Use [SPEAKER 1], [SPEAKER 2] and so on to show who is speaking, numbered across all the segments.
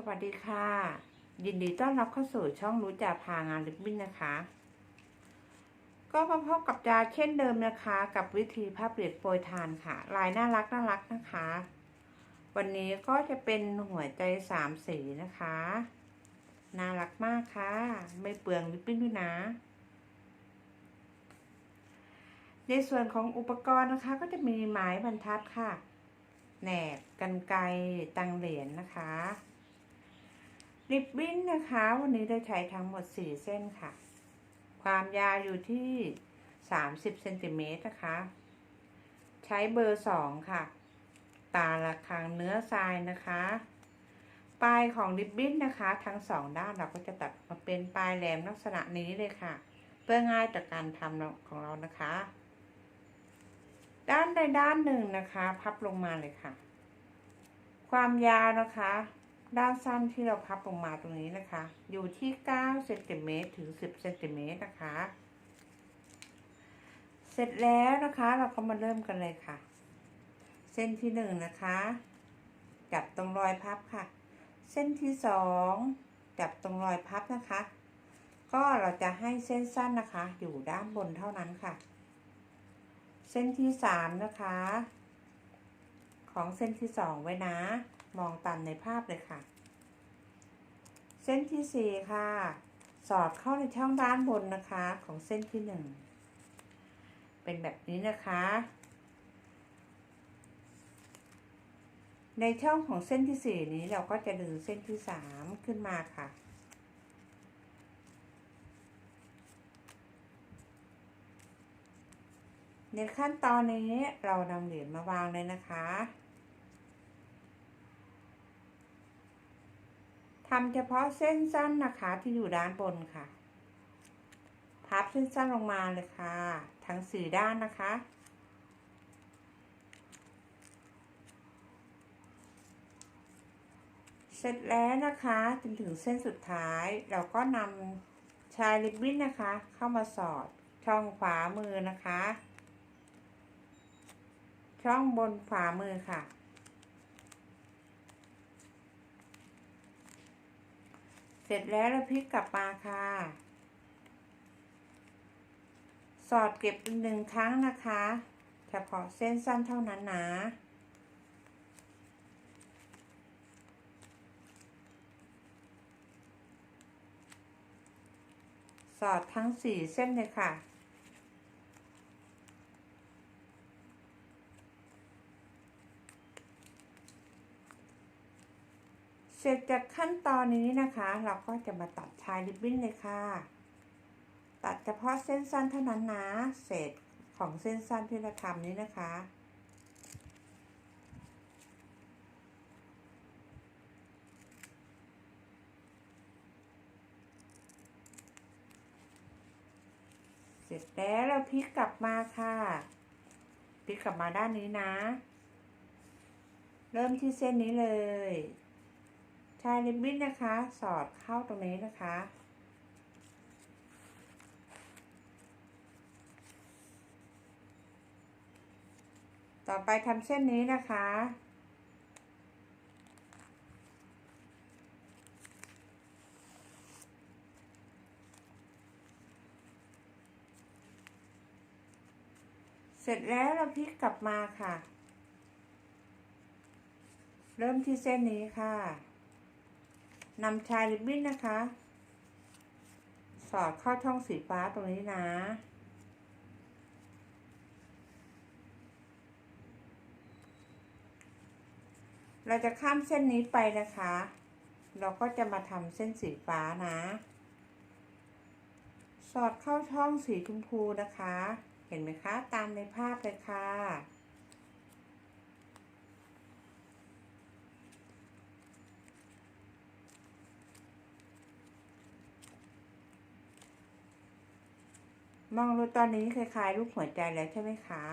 [SPEAKER 1] สวัสดีค่ะ ยินดีต้อนรับเข้าสู่ช่องรู้จ่าพางานลิบบิ้นนะคะ ก็มาพบกับจาเช่นเดิมนะคะ กับวิธีภาพเปลี่ยนโปรยทานค่ะ ลายน่ารักน่ารักนะคะ วันนี้ก็จะเป็นหัวใจสามสีนะคะ น่ารักมากค่ะ ไม่เปลืองลิบบิ้นด้วยนะ ในส่วนของอุปกรณ์นะคะ ก็จะมีไม้บรรทัดค่ะแหนบกันไกรตังเหรียญนะคะ ริบบิ้นนะคะ วันนี้ได้ใช้ทั้งหมด 4 เส้นค่ะ ความยาวอยู่ที่ 30เซนติเมตรนะคะ ใช้เบอร์ 2 ค่ะ ตาละครังเนื้อทรายนะคะ ปลายของริบบิ้นนะคะ ทั้งสองด้านเราก็จะตัดมาเป็นปลายแหลมลักษณะนี้เลยค่ะ เพื่อง่ายต่อการทำของเรานะคะ ด้านใดด้านหนึ่งนะคะ พับลงมาเลยค่ะ ความยาวนะคะ ด้านสั้นที่เราพับลงมาตรงนี้นะคะ อยู่ที่9เซนติเมตรถึง 10เซนติเมตรนะคะ เสร็จแล้วนะคะเราก็มาเริ่มกันเลยค่ะ เส้นที่หนึ่งนะคะ จับตรงรอยพับค่ะ เส้นที่สองจับตรงรอยพับนะคะ ก็เราจะให้เส้นสั้นนะคะ อยู่ด้านบนเท่านั้นค่ะ เส้นที่สามนะคะ ของเส้นที่สองไว้นะ มองตามในภาพเลยค่ะ เส้นที่สี่ค่ะ สอดเข้าในช่องด้านบนนะคะของเส้นที่หนึ่งเป็นแบบนี้นะคะ ในช่องของเส้นที่สี่นี้เราก็จะดึงเส้นที่สามขึ้นมาค่ะในขั้นตอนนี้เรานำเหรียญมาวางเลยนะคะ ทำเฉพาะเส้นสั้นนะคะที่อยู่ด้านบนค่ะ พับเส้นสั้นลงมาเลยค่ะ ทั้งสี่ด้านนะคะ เสร็จแล้วนะคะจนถึงเส้นสุดท้าย เราก็นำชายริบบิ้นนะคะ เข้ามาสอดช่องขวามือนะคะ ช่องบนขวามือค่ะ เสร็จแล้วเราพลิกกลับมาค่ะ สอดเก็บอีกหนึ่งครั้งนะคะ เฉพาะเส้นสั้นเท่านั้นนะสอดทั้งสี่เส้นเลยค่ะ ร็จจากขั้นตอนนี้นะคะ เราก็จะมาตัดชายริบบิ้นเลยค่ะ ตัดเฉพาะเส้นสั้นเท่านั้นนะเศษของเส้นสั้นที่เราทำนี้นะคะเสร็จแล้วเราพลิกกลับมาค่ะ พลิกกลับมาด้านนี้นะ เริ่มที่เส้นนี้เลย ชายริบบิ้นนะคะ สอดเข้าตรงนี้นะคะ ต่อไปทำเส้นนี้นะคะเสร็จแล้วเราพลิกกลับมาค่ะ เริ่มที่เส้นนี้ค่ะ นำชายริบบิ้นนะคะ สอดเข้าช่องสีฟ้าตรงนี้นะ เราจะข้ามเส้นนี้ไปนะคะ เราก็จะมาทำเส้นสีฟ้านะ สอดเข้าช่องสีชมพูนะคะ เห็นไหมคะ ตามในภาพเลยค่ะ มองดูตอนนี้คล้ายๆรูปหัวใจแล้วใช่ไหมคะ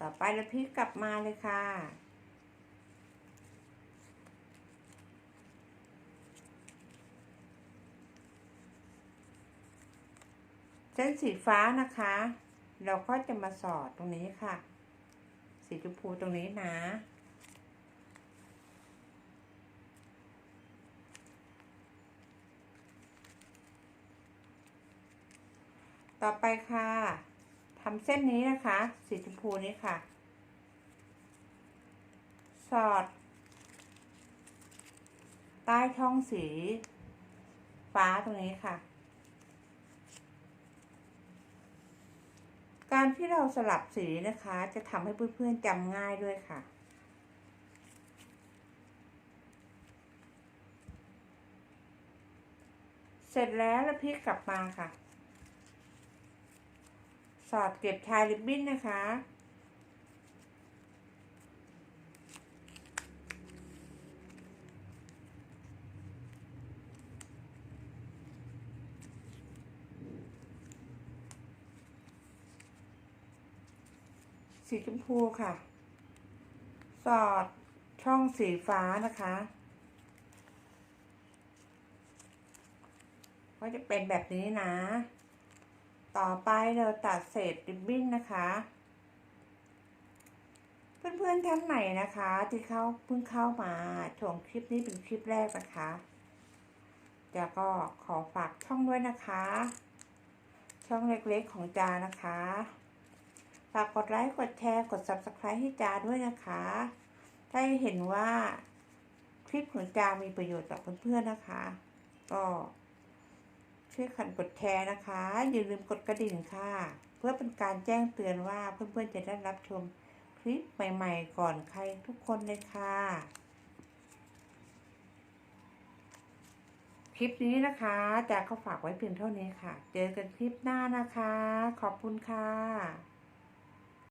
[SPEAKER 1] ต่อไปเราพลิกกลับมาเลยค่ะ เส้นสีฟ้านะคะ เราก็จะมาสอดตรงนี้ค่ะ สีชมพูตรงนี้นะ ต่อไปค่ะทำเส้นนี้นะคะ สีชมพูนี้ค่ะ สอด ใต้ช่องสี ฟ้าตรงนี้ค่ะ การที่เราสลับสีนะคะ จะทำให้เพื่อนๆจำง่ายด้วยค่ะเสร็จแล้วแล้วพลิกกลับมาค่ะ สอดเก็บชายริบบิ้นนะคะ สีชมพูค่ะ สอดช่องสีฟ้านะคะก็จะเป็นแบบนี้นะ ต่อไปเราตัดเศษริบบิ้นนะคะ เพื่อนๆท่านไหนนะคะ ที่เขาเพิ่งเข้ามาชมคลิปนี้เป็นคลิปแรกนะคะจะก็ขอฝากช่องด้วยนะคะ ช่องเล็กๆของจานะคะ ฝากกดไลค์กดแชร์กด subscribe ให้จาด้วยนะคะได้เห็นว่าคลิปของจามีประโยชน์กับเพื่อนๆนะคะ ก็ ช่วยขันกดแชร์นะคะ อย่าลืมกดกระดิ่งค่ะ เพื่อเป็นการแจ้งเตือนว่าเพื่อนๆจะได้รับชมคลิปใหม่ๆก่อนใครทุกคนเลยค่ะ คลิปนี้นะคะจากก็ฝากไว้เพียงเท่านี้ค่ะ เจอกันคลิปหน้านะคะ ขอบคุณค่ะ